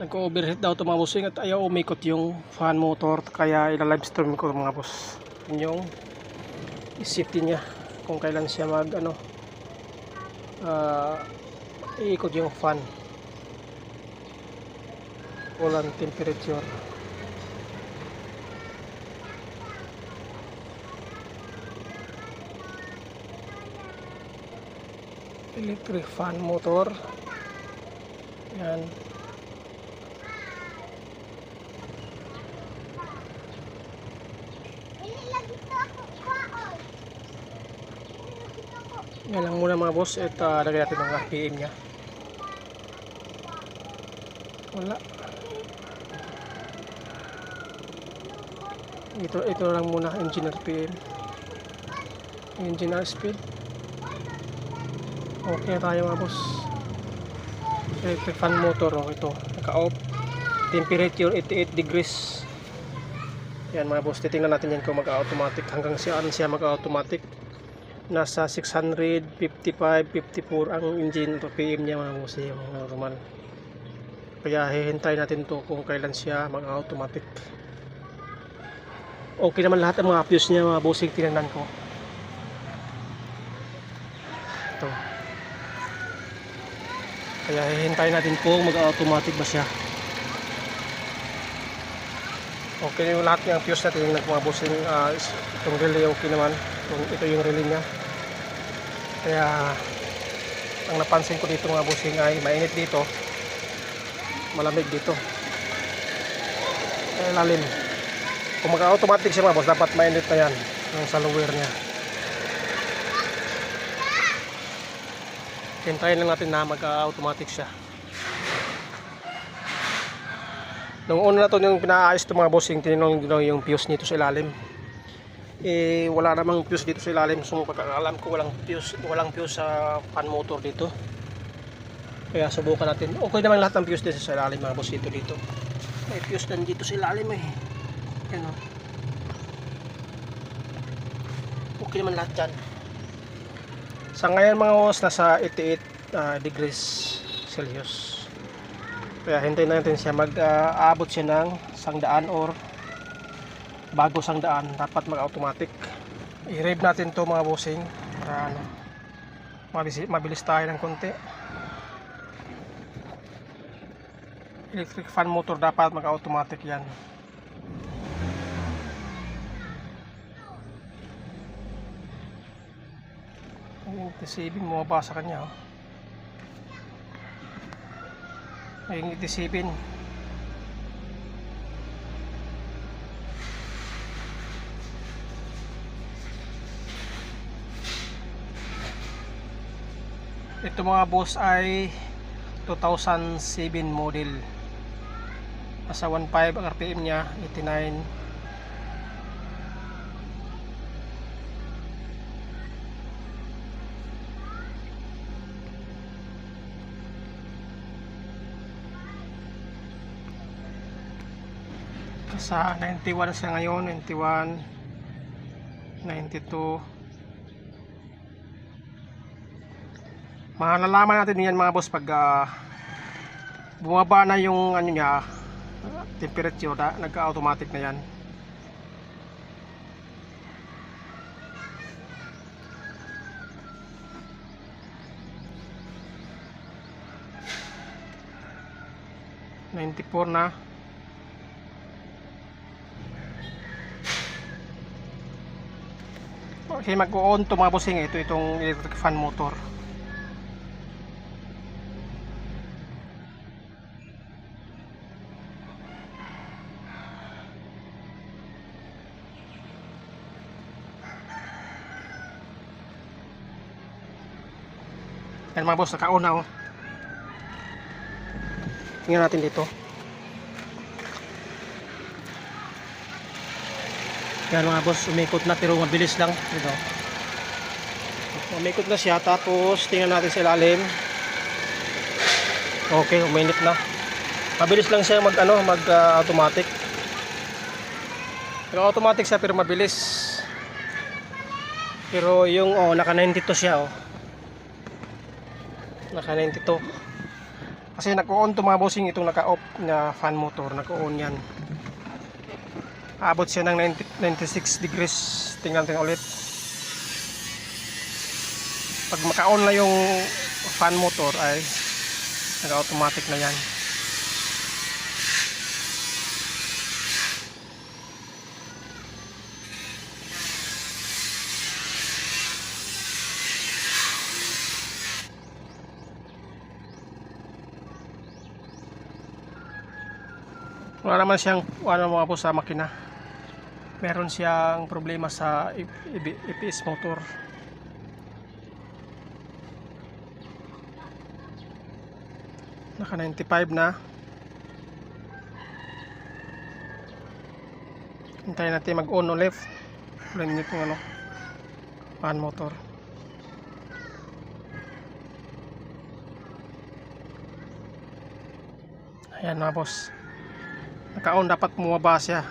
nagko-overheat daw ito mga bossing at ayaw umikot yung fan motor kaya ila-live stream ko mga boss. Yun yung safety niya kung kailan siya mag ano ah, iikot yung fan. Walang temperature. Electric fan motor. Yan yan lang muna mga boss. At uh, lagay natin ang RPM nya wala. Ito ito lang muna. Engine RPM engine speed. Okay tayo mga boss. Electric fan motor oh, ito. Naka off temperature 88 degrees. Yan mga boss. Titingnan natin yan kung mag automatic hanggang saan siya mag automatic nasa 655 54 ang engine RPM niya mga boss yung normal. Kaya hihintay natin to kung kailan siya mag automatic okay naman lahat ng mga fuse niya mga bossing tinignan ko. Ito. Kaya hihintayin natin kung mag-automatic ba siya. Okay yung lahat ng fuse natin yung nagmabusing uh, itong relay okay naman. Itong, ito yung relay niya. Kaya ang napansin ko dito mga busing ay mainit dito. Malamig dito. Kaya lalim. Kung mag-automatic siya mga boss, dapat mainit na yan. Ang sa lower niya. Hintayin lang natin na mag-automatic siya. Nung una na to yung pinaayos itong mga bossing, tinanong nyo yung fuse nito sa ilalim. Eh, wala namang fuse dito sa ilalim. So, pagkakalam ko, walang fuse, walang fuse sa fan motor dito. Kaya subukan natin. Okay naman lahat ng fuse dito sa ilalim mga boss dito dito. May fuse din dito sa ilalim eh. Yan o. Okay naman lahat dyan. Sa ngayon mga boss, nasa 88 ah, degrees Celsius. Kaya hintayin natin siya mag-aabot siya ng sangdaan or bago sangdaan, dapat mag-automatic. I-rev natin to mga bossing para ano, mabilis, mabilis tayo ng konti. Electric fan motor dapat mag-automatic yan. Yung T7 bumaba sa kanya. Oh. Yung T7. Ito mga boss ay 2007 model. Nasa 1.5 ang RPM niya, 89 sa 91 siya ngayon 91 92 malalaman natin yan mga boss pag ah, bumaba na yung ano niya temperature na, nagka automatic na yan Ninety-four na. Okay, mag-on to mga bossing ito itong electric fan motor. Yan mga boss, naka-on na oh. Tingnan natin dito. Yan mga boss, umikot na pero mabilis lang. Ito. Umikot na siya tapos tingnan natin sa ilalim. Okay, uminit na. Mabilis lang siya mag ano, mag ah, automatic. Pero automatic siya pero mabilis. Pero yung oh, naka 92 siya oh. Naka 92. Kasi nag-on to mga bossing itong naka-off na fan motor, naka-on yan. Abot siya ng 90, 96 degrees. Tingnan tingnan ulit. Pag maka-on na yung fan motor ay naka-automatic na yan. Wala naman siyang wala mga po sa makina. Meron siyang problema sa EPS motor. Naka 95 na. Hintayin natin mag-on o left. Ulan niyo kung ano. Fan motor. Ayan mga boss naka-on dapat bumaba siya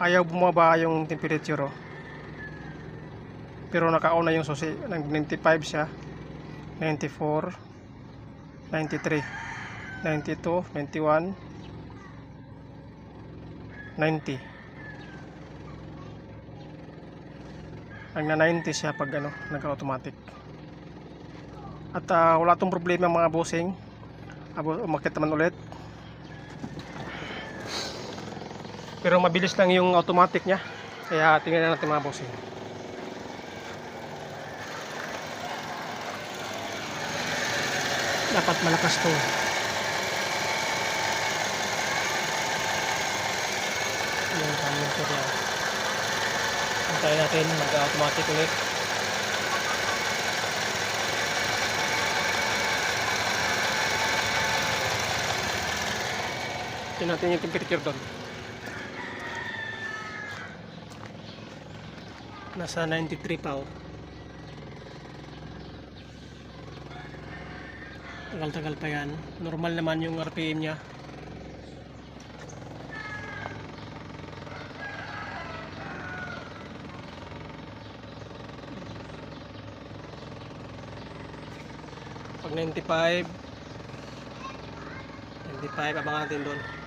ayaw bumaba yung temperature oh. pero naka-on na yung susi nag 95 siya 94 93 92 91 90 nag na 90 siya pag ano naka-automatic at ah, wala tong problema mga bossing. Abo, umakit naman ulit Pero mabilis lang yung automatic niya. Kaya tingnan natin mga bossing. Dapat malakas to. Yung ko yan. Antayin natin mag-automatic ulit. Tingnan natin yung temperature doon. Nasa 93 pa oh. Tagal-tagal pa yan. Normal naman yung RPM niya. Pag 95 95 abangan natin doon.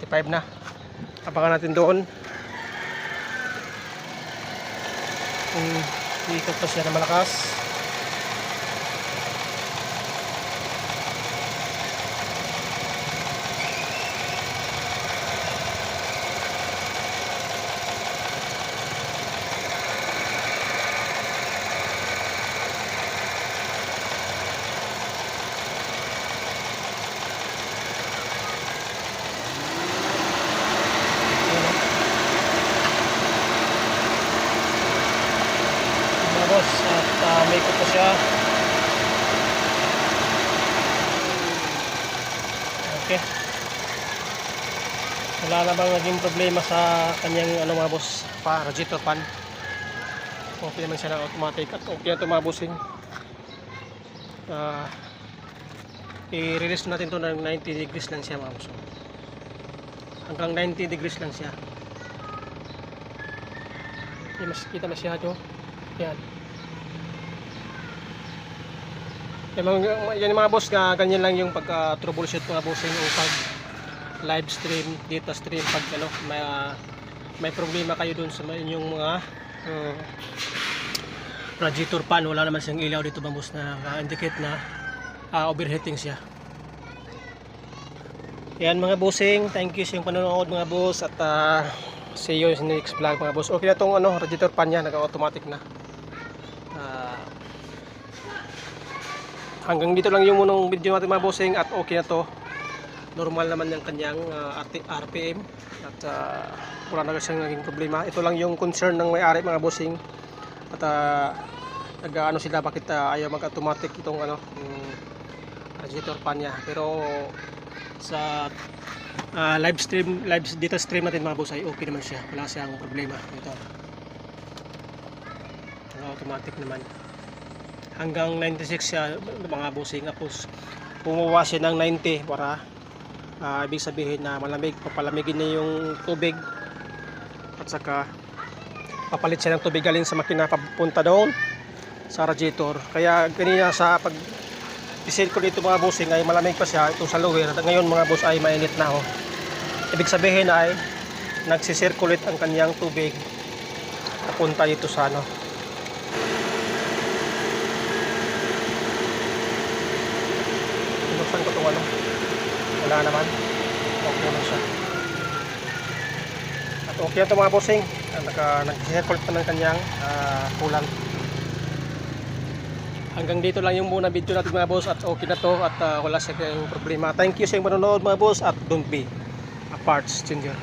95 na. Abangan natin doon. Kung ikot pa siya na malakas. Ayan, oh. Mga boss, at uh, may ikot pa siya. Okay. Wala na bang naging problema sa kanyang ano mga boss, pa, radiator fan. Okay naman siya na automatic at okay na ito mga. Ah, i-release natin to ng 90 degrees lang siya mga boss. Hanggang 90 degrees lang siya. Hindi mas kita masyado. Yan. Yan mga, yan mga boss nga ganyan lang yung pagka troubleshoot mga bossing o pag live stream, data stream pag ano may ah, may problema kayo dun sa inyong mga uh, radiator fan wala naman siyang ilaw dito boss na indicate na ah, overheating siya. Yan mga bossing, thank you sa yung panonood mga boss at ah, see you in the next vlog mga boss. Okay na tong ano, radiator fan niya, naka-automatic na. Ah, hanggang dito lang yung munong video natin mga bossing at okay na to. Normal naman yung kanyang ah, RT RPM at ah, wala na siyang naging problema. Ito lang yung concern ng may-ari mga bossing. At uh, nag-ano sila bakit ah, ayaw mag-automatic itong ano, yung radiator fan niya. Pero sa ah, live stream live data stream natin mga boss ay okay naman siya. Wala siyang problema. Ito. Automatic naman. Hanggang 96 siya mga bossing. Tapos bumaba siya ng 90 para ah, ibig sabihin na malamig papalamigin niya yung tubig at saka papalit siya ng tubig galing sa makina papunta doon sa radiator. Kaya kanina sa pag isil ko dito mga bossing ay malamig pa siya ito sa lower. Ngayon mga boss ay mainit na oh. Ibig sabihin ay nagsisirculate ang kanyang tubig papunta dito sa ano. Binuksan ko itong ano. Wala naman. Okay naman siya. At okay na ito mga bossing. Nag-circulate na ng kanyang ah, kulang. Hanggang dito lang yung muna video natin mga boss at okay na to at ah, wala sa kayong problema. Thank you sa inyong manonood mga boss at don't be a parts changer.